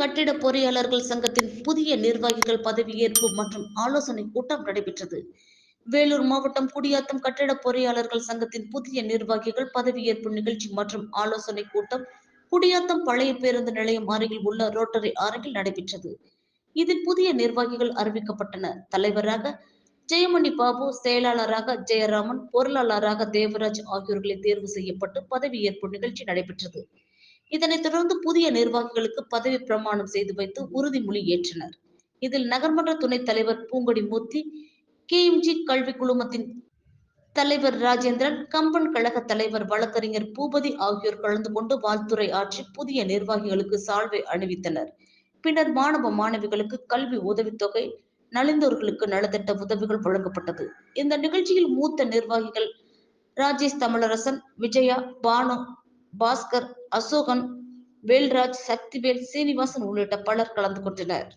கட்டிட பொறியாளர்கள் சங்கத்தின் புதிய நிர்வாகிகள் பதவியேற்பு மற்றும் ஆலோசனை கூட்டம் நடைபெற்றது. வேலூர் மாவட்டம் குடியாத்தம் கட்டிட பொறியாளர்கள் சங்கத்தின் புதிய நிர்வாகிகள் பதவியேற்பு நிகழ்ச்சி மற்றும் ஆலோசனை கூட்டம் குடியாத்தம் பழைய பேருந்து நிலையம் அருகில் உள்ள ரோட்டரி அரங்கில் நடைபெற்றது. இதில் புதிய நிர்வாகிகள் அறிவிக்கப்பட்டனர் தலைவராக ஜெயமணி பாபு செயலாளராக ஜெயராமன் பொருளாளராக தேவராஜ் ஆகியோர்களை தேர்வு செய்யப்பட்டு பதவியேற்பு நிகழ்ச்சி நடைபெற்றது. இதனைத் தொடர்ந்து புதிய நிர்வாகிகளுக்கு பதவி பிரமாணம் செய்து வைத்து உறுதிமொழி ஏற்றனர். இதில் நகர்மன்ற துணைத் தலைவர் பூங்கொடி மூர்த்தி கேஎம்ஜி கல்வி குழுமத்தின் தலைவர் ராஜேந்திரன் கம்பன் கழக தலைவர் வழக்கறிஞர் பூபதி ஆகியோர் கலந்து கொண்டு வாழ்த்துரை ஆற்றி புதிய நிர்வாகிகளுக்கு சால்வை அணிவித்தனர். பின்னர் மாணவ மாணவிகளுக்கு கல்வி உதவித்தொகை நலிந்தோர்களுக்கு நலத்திட்ட உதவிகள் வழங்கப்பட்டது. இந்த நிகழ்ச்சியில் மூத்த நிர்வாகிகள் ராஜேஷ் தமிழரசன் விஜயா பானு பாஸ்கர் அசோகன் வேல்ராஜ் சக்திவேல் சீனிவாசன் உள்ளிட்ட பலர் கலந்து கொண்டனர்.